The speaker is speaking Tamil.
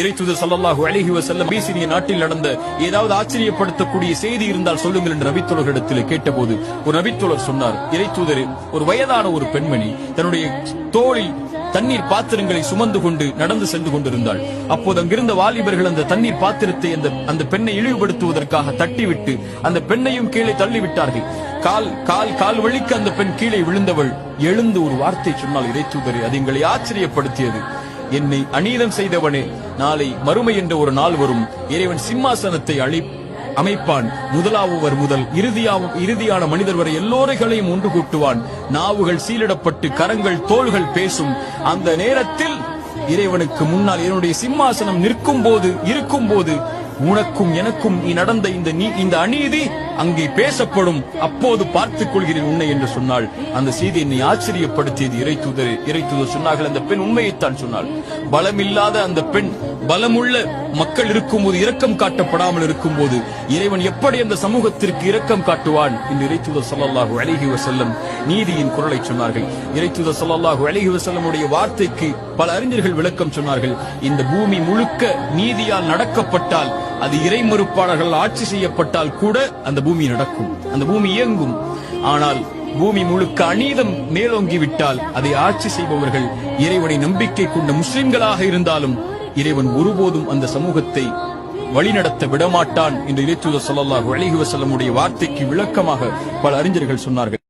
இறைத்துதர் சல்லாஹூ அலைஹி வசல்லம் பீசினிய நாட்டில் நடந்த ஏதாவது ஆச்சரியப்படுத்தக்கூடிய செய்தி இருந்தால் சொல்லுங்கள் என்று நபித்தோழர்களிடத்தில் கேட்டபோது ஒரு நபித்தோழர் சொன்னார் இறைத்தூதர் ஒரு வயதான ஒரு பெண்மணி தன்னுடைய தோளில் தண்ணீர் பாத்திரங்களை சுமந்து கொண்டு நடந்து சென்று கொண்டிருந்தாள். அப்போது அங்கிருந்த வாலிபர்கள் அந்த தண்ணீர் பாத்திரத்தை அந்த அந்த பெண்ணை இழிவுபடுத்துவதற்காக தட்டிவிட்டு அந்த பெண்ணையும் கீழே தள்ளிவிட்டார்கள். கால் கால் கால் வழிக்கு அந்த பெண் கீழே விழுந்தவள் எழுந்து ஒரு வார்த்தை சொன்னால் இறைத்தூதரே அது எங்களை ஆச்சரியப்படுத்தியது. என்னை அநீதம் செய்தவனே நாளை மறுமை என்ற ஒரு நாள் வரும். இறைவன் சிம்மாசனத்தை அழி அமைப்பான். முதலாவவர் முதல் இறுதியாவும் இறுதியான மனிதர் வரை எல்லோரைகளையும் ஒன்று கூட்டுவான். நாவுகள் சீலிடப்பட்டு கரங்கள் தோள்கள் பேசும். அந்த நேரத்தில் இறைவனுக்கு முன்னால் என்னுடைய சிம்மாசனம் நிற்கும் போது இருக்கும் போது உனக்கும் எனக்கும் நீ நடந்த இந்த நீ இந்த அநீதி அங்கே பேசப்படும். அப்போது பார்த்துக் கொள்கிறேன் உன்னை என்று சொன்னாள். அந்த செய்தி என்னை ஆச்சரியப்படுத்தியது. இறை தூதர் இறை தூதர் சொன்னார்கள் அந்த பெண் உண்மையைத்தான் சொன்னாள். பலமில்லாத அந்த பெண் பலமுள்ள மக்கள் இருக்கும் போது இரக்கம் காட்டப்படாமல் இருக்கும்போது இறைவன் எப்படி அந்த சமூகத்திற்கு இரக்கம் காட்டுவான் என்று இறைத்துதர் சல்லாஹு அழகி வசல்லம் நீதியின் குரலை சொன்னார்கள். இறைத்துதர் சல்லாஹு அழகி வசல்லமுடைய வார்த்தைக்கு பல அறிஞர்கள் விளக்கம் சொன்னார்கள். இந்த பூமி முழுக்க நீதியால் நடக்கப்பட்டால் அது இறை மறுப்பாளர்கள் ஆட்சி செய்யப்பட்டால் கூட அந்த பூமி நடக்கும். அந்த பூமி இயங்கும். ஆனால் பூமி முழுக்க அநீதம் மேலோங்கி விட்டால் அதை ஆட்சி செய்பவர்கள் இறைவனை நம்பிக்கை கொண்ட முஸ்லிம்களாக இருந்தாலும் இறைவன் ஒருபோதும் அந்த சமூகத்தை வழிநடத்த விடமாட்டான் என்று இறைத்தூதர் ஸல்லல்லாஹு அழகி வசல்லமுடைய வார்த்தைக்கு விளக்கமாக பல அறிஞர்கள் சொன்னார்கள்.